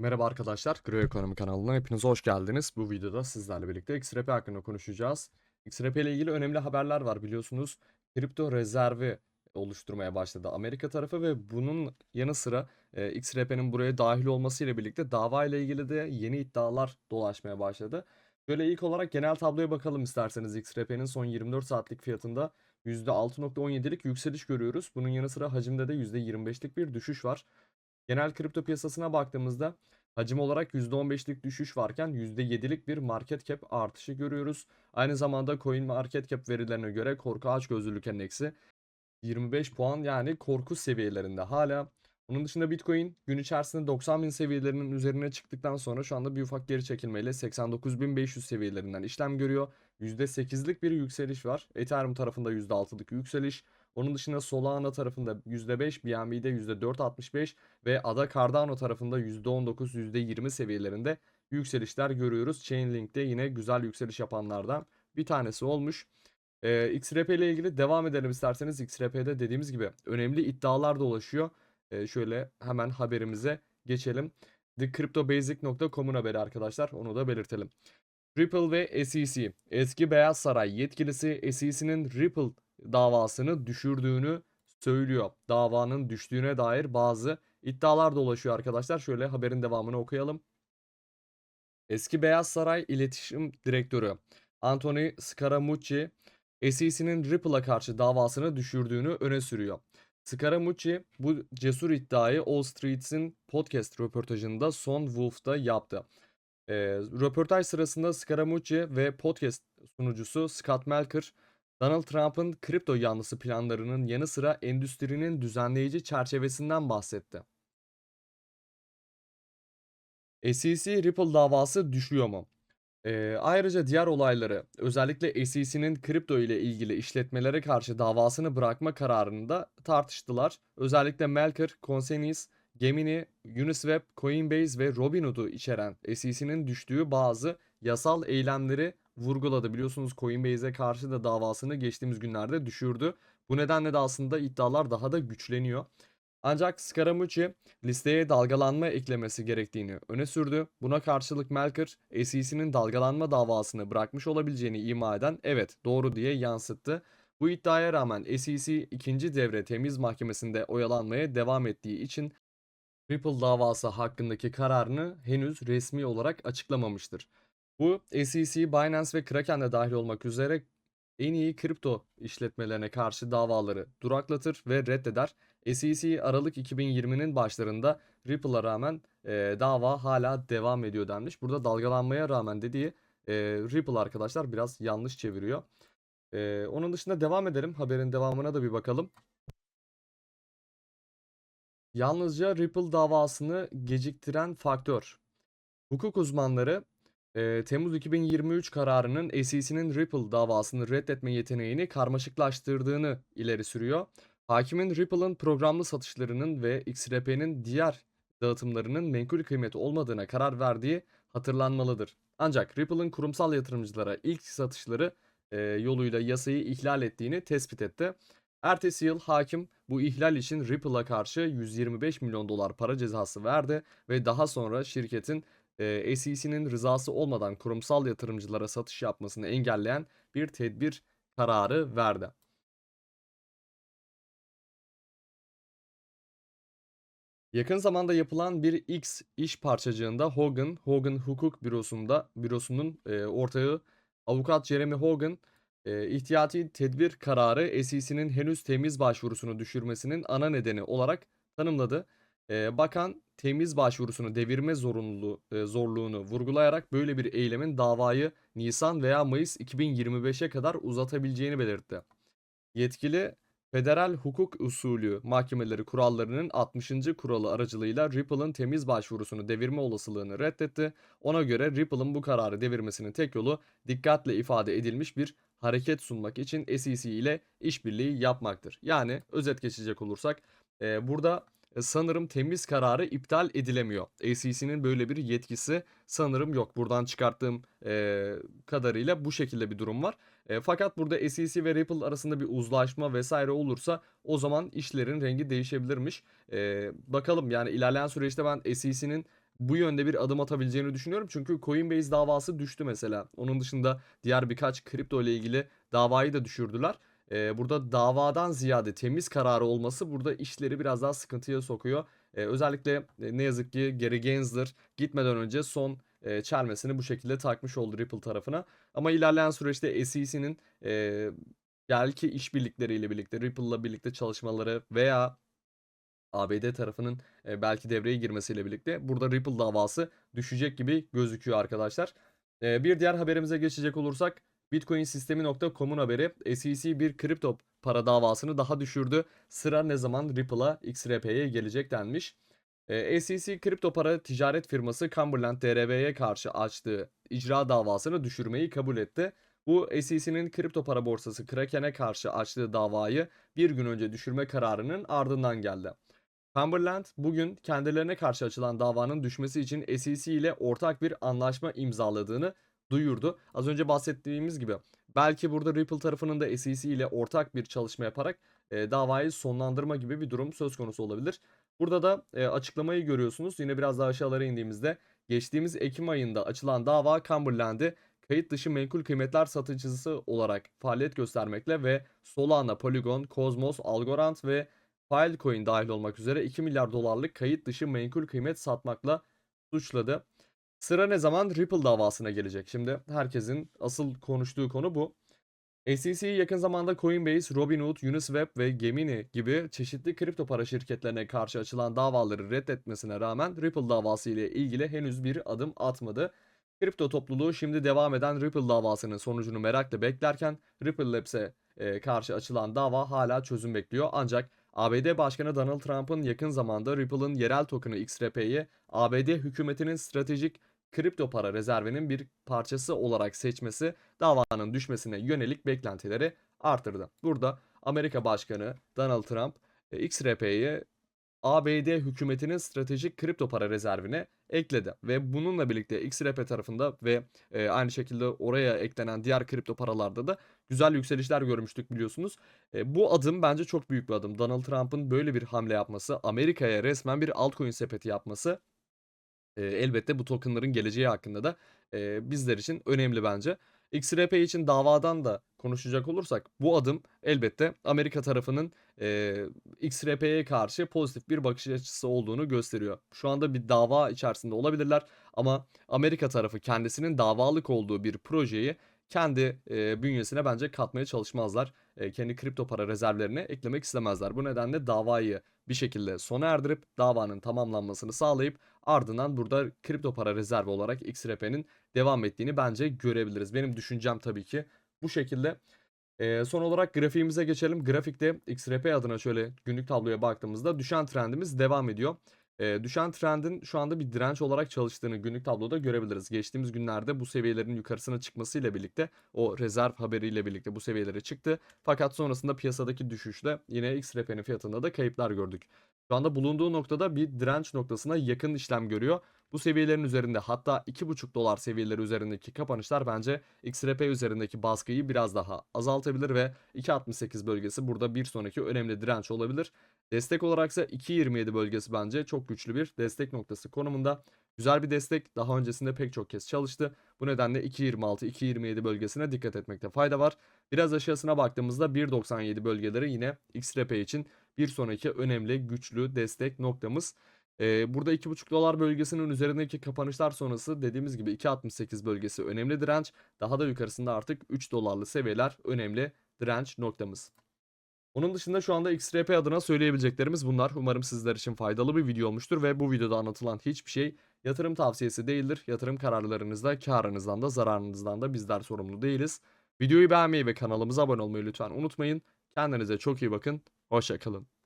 Merhaba arkadaşlar, Gro Ekonomi kanalına hepiniz hoş geldiniz. Bu videoda sizlerle birlikte XRP hakkında konuşacağız. XRP ile ilgili önemli haberler var biliyorsunuz. Kripto rezervi oluşturmaya başladı Amerika tarafı ve bunun yanı sıra e, XRP'nin buraya dahil olmasıyla birlikte dava ile ilgili de yeni iddialar dolaşmaya başladı. Böyle ilk olarak genel tabloya bakalım isterseniz XRP'nin son 24 saatlik fiyatında %6.17'lik yükseliş görüyoruz. Bunun yanı sıra hacimde de %25'lik bir düşüş var. Genel kripto piyasasına baktığımızda hacim olarak %15'lik düşüş varken %7'lik bir market cap artışı görüyoruz. Aynı zamanda Coin Market Cap verilerine göre korku açgözlülük endeksi 25 puan yani korku seviyelerinde hala. Onun dışında Bitcoin gün içerisinde 90 bin seviyelerinin üzerine çıktıktan sonra şu anda bir ufak geri çekilmeyle 89.500 seviyelerinden işlem görüyor. %8'lik bir yükseliş var. Ethereum tarafında %6'lık yükseliş. Onun dışında Solana tarafında %5, BNB'de %4.65 ve Ada Cardano tarafında %19, %20 seviyelerinde yükselişler görüyoruz. Chainlink'te yine güzel yükseliş yapanlardan bir tanesi olmuş. Ee, XRP ile ilgili devam edelim isterseniz. XRP'de dediğimiz gibi önemli iddialar dolaşıyor. Ee, şöyle hemen haberimize geçelim. TheCryptoBasic.com'un haberi arkadaşlar. Onu da belirtelim. Ripple ve SEC. Eski Beyaz Saray yetkilisi SEC'nin Ripple davasını düşürdüğünü söylüyor. Davanın düştüğüne dair bazı iddialar dolaşıyor arkadaşlar. Şöyle haberin devamını okuyalım. Eski Beyaz Saray İletişim Direktörü Anthony Scaramucci, SEC'nin Ripple'a karşı davasını düşürdüğünü öne sürüyor. Scaramucci bu cesur iddiayı All Street'in podcast röportajında Son Wolf'ta yaptı. E, röportaj sırasında Scaramucci ve podcast sunucusu Scott Melker, Donald Trump'ın kripto yanlısı planlarının yanı sıra endüstrinin düzenleyici çerçevesinden bahsetti. SEC Ripple davası düşüyor mu? Ee, ayrıca diğer olayları özellikle SEC'nin kripto ile ilgili işletmelere karşı davasını bırakma kararını da tartıştılar. Özellikle Melker, Consensus, Gemini, Uniswap, Coinbase ve Robinhood'u içeren SEC'nin düştüğü bazı yasal eylemleri vurguladı. Biliyorsunuz Coinbase'e karşı da davasını geçtiğimiz günlerde düşürdü. Bu nedenle de aslında iddialar daha da güçleniyor. Ancak Scaramucci listeye dalgalanma eklemesi gerektiğini öne sürdü. Buna karşılık Melker, SEC'nin dalgalanma davasını bırakmış olabileceğini ima eden evet doğru diye yansıttı. Bu iddiaya rağmen SEC ikinci devre temiz mahkemesinde oyalanmaya devam ettiği için Ripple davası hakkındaki kararını henüz resmi olarak açıklamamıştır. Bu SEC, Binance ve Kraken de dahil olmak üzere en iyi kripto işletmelerine karşı davaları duraklatır ve reddeder. SEC Aralık 2020'nin başlarında Ripple'a rağmen e, dava hala devam ediyor denmiş. Burada dalgalanmaya rağmen dediği e, Ripple arkadaşlar biraz yanlış çeviriyor. E, onun dışında devam edelim. Haberin devamına da bir bakalım. Yalnızca Ripple davasını geciktiren faktör. Hukuk uzmanları e, Temmuz 2023 kararının SEC'nin Ripple davasını reddetme yeteneğini karmaşıklaştırdığını ileri sürüyor. Hakimin Ripple'ın programlı satışlarının ve XRP'nin diğer dağıtımlarının menkul kıymeti olmadığına karar verdiği hatırlanmalıdır. Ancak Ripple'ın kurumsal yatırımcılara ilk satışları e, yoluyla yasayı ihlal ettiğini tespit etti. Ertesi yıl hakim bu ihlal için Ripple'a karşı 125 milyon dolar para cezası verdi ve daha sonra şirketin e, SEC'nin rızası olmadan kurumsal yatırımcılara satış yapmasını engelleyen bir tedbir kararı verdi. Yakın zamanda yapılan bir X iş parçacığında Hogan, Hogan Hukuk Bürosu'nda bürosunun e, ortağı avukat Jeremy Hogan e, ihtiyati tedbir kararı SEC'nin henüz temiz başvurusunu düşürmesinin ana nedeni olarak tanımladı. E, bakan temiz başvurusunu devirme zorunluluğu e, zorluğunu vurgulayarak böyle bir eylemin davayı Nisan veya Mayıs 2025'e kadar uzatabileceğini belirtti. Yetkili Federal hukuk usulü mahkemeleri kurallarının 60. kuralı aracılığıyla Ripple'ın temiz başvurusunu devirme olasılığını reddetti. Ona göre Ripple'ın bu kararı devirmesinin tek yolu dikkatle ifade edilmiş bir hareket sunmak için SEC ile işbirliği yapmaktır. Yani özet geçecek olursak e, burada sanırım temiz kararı iptal edilemiyor. SEC'nin böyle bir yetkisi sanırım yok. Buradan çıkarttığım e, kadarıyla bu şekilde bir durum var. E, fakat burada SEC ve Ripple arasında bir uzlaşma vesaire olursa o zaman işlerin rengi değişebilirmiş. E, bakalım yani ilerleyen süreçte ben SEC'nin bu yönde bir adım atabileceğini düşünüyorum. Çünkü Coinbase davası düştü mesela. Onun dışında diğer birkaç kripto ile ilgili davayı da düşürdüler. Ee, burada davadan ziyade temiz kararı olması burada işleri biraz daha sıkıntıya sokuyor. Ee, özellikle e, ne yazık ki Gary Gensler gitmeden önce son e, çelmesini bu şekilde takmış oldu Ripple tarafına. Ama ilerleyen süreçte SEC'nin e, belki işbirlikleriyle birlikte Ripple'la birlikte çalışmaları veya ABD tarafının e, belki devreye girmesiyle birlikte burada Ripple davası düşecek gibi gözüküyor arkadaşlar. E, bir diğer haberimize geçecek olursak Bitcoinsistemi.com'un haberi SEC bir kripto para davasını daha düşürdü. Sıra ne zaman Ripple'a XRP'ye gelecek denmiş. E, SEC kripto para ticaret firması Cumberland DRV'ye karşı açtığı icra davasını düşürmeyi kabul etti. Bu SEC'nin kripto para borsası Kraken'e karşı açtığı davayı bir gün önce düşürme kararının ardından geldi. Cumberland bugün kendilerine karşı açılan davanın düşmesi için SEC ile ortak bir anlaşma imzaladığını duyurdu. Az önce bahsettiğimiz gibi belki burada Ripple tarafının da SEC ile ortak bir çalışma yaparak e, davayı sonlandırma gibi bir durum söz konusu olabilir. Burada da e, açıklamayı görüyorsunuz. Yine biraz daha aşağılara indiğimizde geçtiğimiz Ekim ayında açılan dava Cumberland'i kayıt dışı menkul kıymetler satıcısı olarak faaliyet göstermekle ve Solana, Polygon, Cosmos, Algorand ve Filecoin dahil olmak üzere 2 milyar dolarlık kayıt dışı menkul kıymet satmakla suçladı. Sıra ne zaman Ripple davasına gelecek? Şimdi herkesin asıl konuştuğu konu bu. SEC yakın zamanda Coinbase, Robinhood, Uniswap ve Gemini gibi çeşitli kripto para şirketlerine karşı açılan davaları reddetmesine rağmen Ripple davası ile ilgili henüz bir adım atmadı. Kripto topluluğu şimdi devam eden Ripple davasının sonucunu merakla beklerken Ripple Labs'e e, karşı açılan dava hala çözüm bekliyor. Ancak ABD Başkanı Donald Trump'ın yakın zamanda Ripple'ın yerel token'ı XRP'yi ABD hükümetinin stratejik kripto para rezervinin bir parçası olarak seçmesi davanın düşmesine yönelik beklentileri artırdı. Burada Amerika Başkanı Donald Trump e, XRP'yi ABD hükümetinin stratejik kripto para rezervine ekledi ve bununla birlikte XRP tarafında ve e, aynı şekilde oraya eklenen diğer kripto paralarda da güzel yükselişler görmüştük biliyorsunuz. E, bu adım bence çok büyük bir adım. Donald Trump'ın böyle bir hamle yapması, Amerika'ya resmen bir altcoin sepeti yapması e, elbette bu tokenların geleceği hakkında da e, bizler için önemli bence. XRP için davadan da konuşacak olursak bu adım elbette Amerika tarafının e, XRP'ye karşı pozitif bir bakış açısı olduğunu gösteriyor. Şu anda bir dava içerisinde olabilirler ama Amerika tarafı kendisinin davalık olduğu bir projeyi kendi e, bünyesine bence katmaya çalışmazlar. E, kendi kripto para rezervlerine eklemek istemezler. Bu nedenle davayı bir şekilde sona erdirip davanın tamamlanmasını sağlayıp ardından burada kripto para rezervi olarak XRP'nin devam ettiğini bence görebiliriz. Benim düşüncem tabii ki bu şekilde. Ee, son olarak grafiğimize geçelim. Grafikte XRP adına şöyle günlük tabloya baktığımızda düşen trendimiz devam ediyor. Ee, düşen trendin şu anda bir direnç olarak çalıştığını günlük tabloda görebiliriz. Geçtiğimiz günlerde bu seviyelerin yukarısına çıkmasıyla birlikte o rezerv haberiyle birlikte bu seviyelere çıktı. Fakat sonrasında piyasadaki düşüşle yine XRP'nin fiyatında da kayıplar gördük. Şu anda bulunduğu noktada bir direnç noktasına yakın işlem görüyor. Bu seviyelerin üzerinde hatta 2,5 dolar seviyeleri üzerindeki kapanışlar bence XRP üzerindeki baskıyı biraz daha azaltabilir ve 2.68 bölgesi burada bir sonraki önemli direnç olabilir. Destek olaraksa 2.27 bölgesi bence çok güçlü bir destek noktası konumunda. Güzel bir destek daha öncesinde pek çok kez çalıştı. Bu nedenle 2.26-2.27 bölgesine dikkat etmekte fayda var. Biraz aşağısına baktığımızda 1.97 bölgeleri yine XRP için bir sonraki önemli güçlü destek noktamız. Ee, burada 2.5 dolar bölgesinin üzerindeki kapanışlar sonrası dediğimiz gibi 2.68 bölgesi önemli direnç. Daha da yukarısında artık 3 dolarlı seviyeler önemli direnç noktamız. Onun dışında şu anda XRP adına söyleyebileceklerimiz bunlar. Umarım sizler için faydalı bir video olmuştur ve bu videoda anlatılan hiçbir şey yatırım tavsiyesi değildir. Yatırım kararlarınızda karınızdan da zararınızdan da bizler sorumlu değiliz. Videoyu beğenmeyi ve kanalımıza abone olmayı lütfen unutmayın. Kendinize çok iyi bakın. Hoşçakalın.